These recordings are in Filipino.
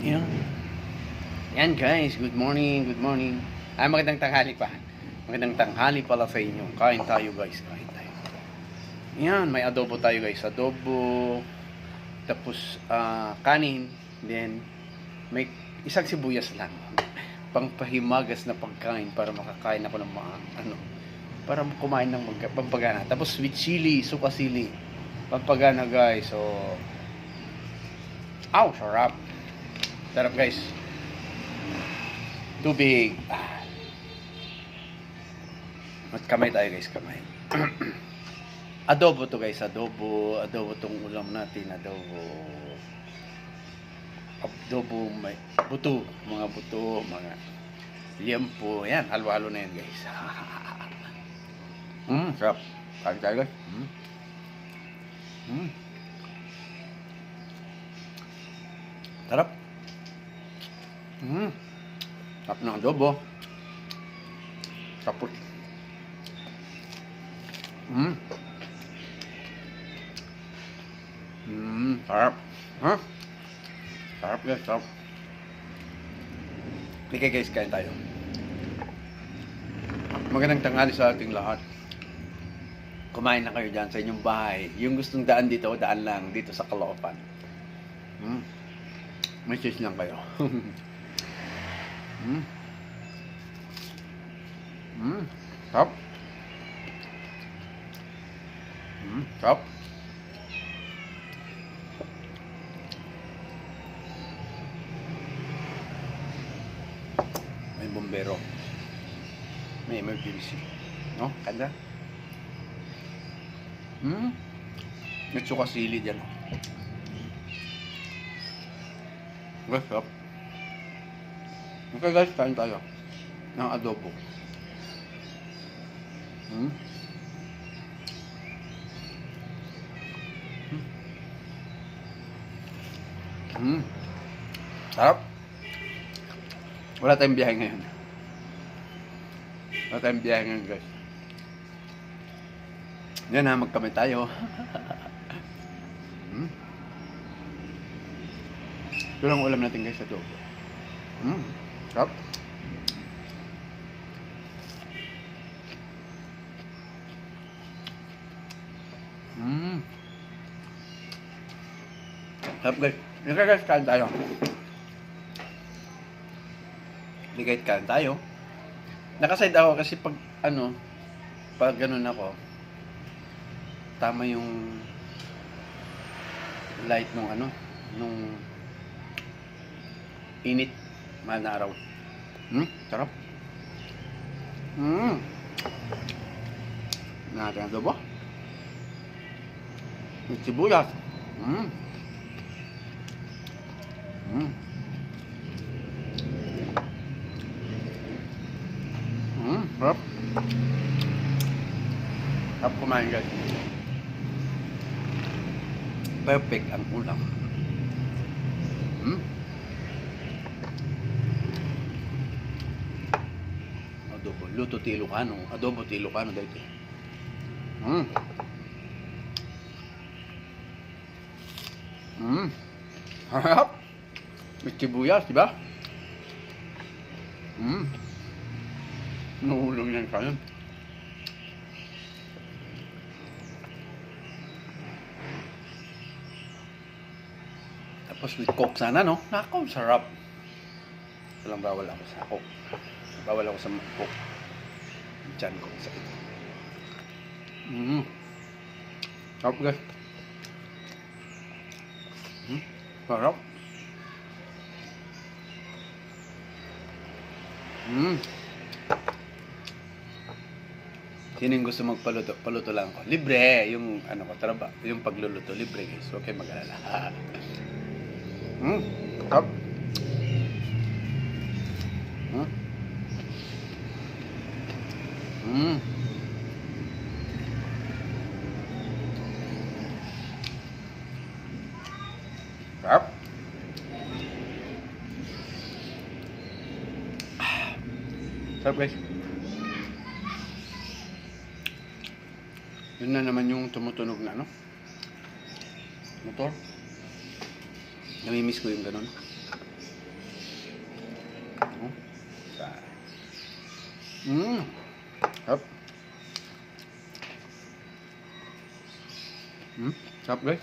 Yan. Yan guys, good morning, good morning. Ay, magandang tanghali pa. Magandang tanghali pala sa inyo. Kain tayo guys, kain tayo. Yan, may adobo tayo guys. Adobo, tapos ah, kanin, then may isang sibuyas lang. Pangpahimagas na pagkain para makakain ako ng mga ano, para kumain ng mag- pampagana. Tapos sweet chili, suka sili. Pampagana guys. So, Aw, sarap. Sarap guys. Tubig. At kamay tayo guys, kamay. adobo to guys, adobo. Adobo tong ulam natin, adobo. Adobo, may buto, mga buto, mga liempo. Yan, halo-halo na yan guys. Mmm, sarap. Kain tayo guys. Mm. Mm. Sarap. Mm. Sarap ng adobo. Tapos. Mm. Mm, sarap. Ha? Sarap guys, sarap. Sige guys, kain tayo. Magandang tanghali sa ating lahat. Kumain na kayo dyan sa inyong bahay. Yung gustong daan dito, daan lang dito sa Caloocan. Mm. May cheese lang kayo. mm. Mm. Sarap. Mm. Sarap. May bombero. May emergency. No? Kanda? Hmm? May suka sili dyan. Guys, sarap. Okay guys, kain tayo. Ng adobo. Hmm? Hmm. Hmm. Sarap. Wala tayong biyahe ngayon. Wala tayong biyahe ngayon guys. Yan na, magkamay tayo. hmm? Ito lang ulam natin guys sa adobo. Hmm. Sarap. Hmm. Sarap guys. Yan ka guys, kain tayo. Hindi kahit kain tayo. Nakaside ako kasi pag ano, pag ganun ako, tama yung light nung ano, nung init, mahal araw. Hmm, sarap. Hmm. Natin ang adobo. May sibuyas. Hmm. Hmm. Hmm, sarap. Sarap kumain guys. Perfect ang ulam. Hmm? Adobo. Luto ti Ilocano. Adobo ti Ilocano dito. Hmm. Hmm. Harap. May sibuyas, di ba? Hmm. Nahulog yan kayo. Tapos with coke sana, no? Nako, sarap. Walang bawal ako sa coke. Bawal ako sa coke. Diyan ko sakit. Mm. Sarap guys. Mm. Sarap. Mm. Sino yung gusto magpaluto? Paluto lang ako. Libre. Yung ano ko, traba. Yung pagluluto. Libre guys. Kayo mag-alala. Hmm. Mm. Sarap. Sarap guys. Yun na naman yung tumutunog na no. Motor. Namimiss ko yung ganun. Mmm. Sarap. Hmm, sarap guys.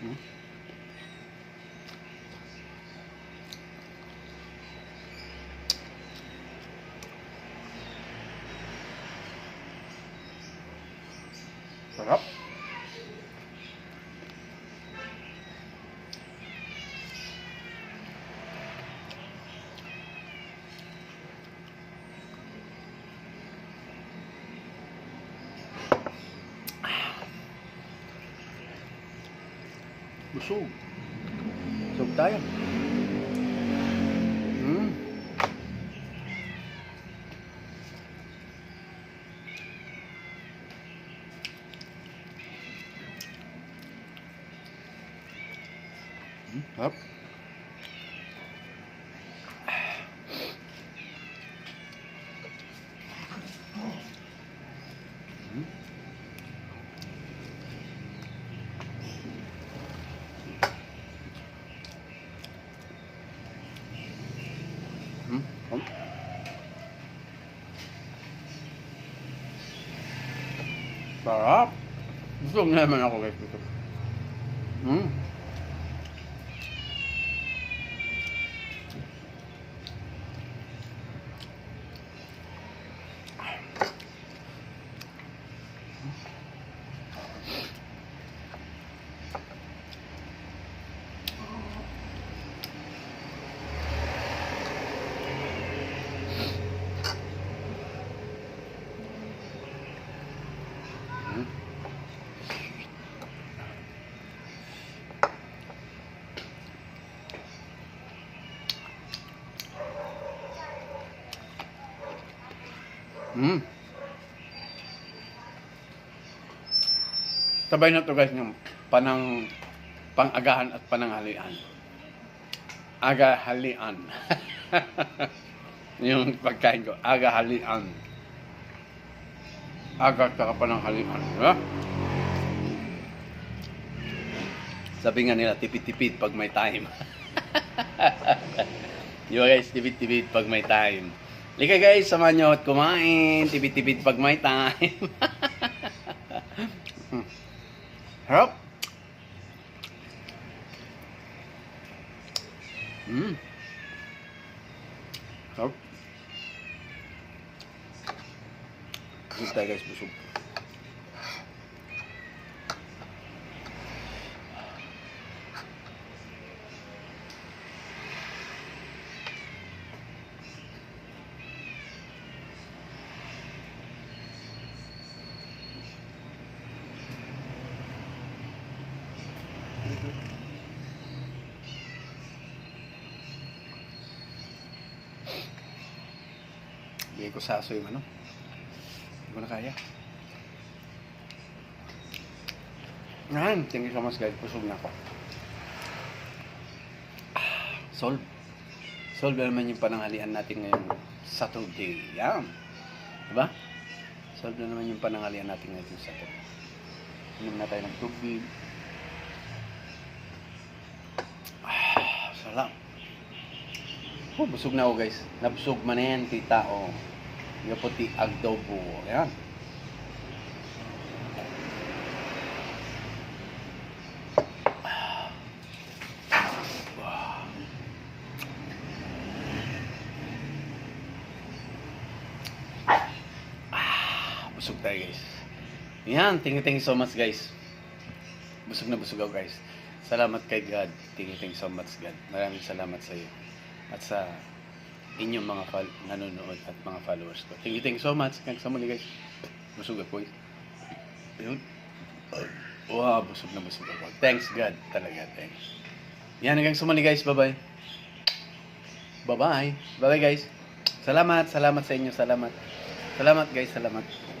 Hmm. Sarap. Busog. Busog tayo. Mm. Mm, Sarap. Mm. Hmm? Sarap. Na naman ako guys. Hmm. Hmm. Hmm. Sabay na to guys ng panang pangagahan at pananghalian. Agahalian. yung pagkain ko, agahalian. Aga at pananghalian. Diba? Sabi nga nila, tipid-tipid pag may time. Di ba guys, tipid-tipid pag may time. Lika guys, samahan nyo at kumain. Tipid-tipid pag may time. Harap. Mm. Harap. Tayo guys, busog. Bigay ko sa aso yung ano. Hindi ko na kaya. Yan, thank you so much guys. Pusog na ako. Ah, solve. Solve na naman yung pananghalian natin ngayong Saturday. Yan. Diba? Solve na naman yung pananghalian natin ngayong Saturday. Inom na tayo ng tubig. Ah, sarap. Oh, busog na ako guys. Nabusog man yan, tita. Oh. Yung puti adobo. Ayan. Ah, busog tayo guys. Yan, thank you, thank you so much guys. Busog na busog ako guys. Salamat kay God. Thank you, thank you so much God. Maraming salamat sa iyo. At sa inyong mga fol- nanonood at mga followers ko. Thank you, thank you so much. Hanggang sa muli guys. Busog ako guys. Yun. Wow, busog na busog ako. Thanks God. Talaga, thanks. Yan, hanggang sa muli guys. Bye-bye. Bye-bye. Bye-bye guys. Salamat, salamat sa inyo. Salamat. Salamat guys, salamat.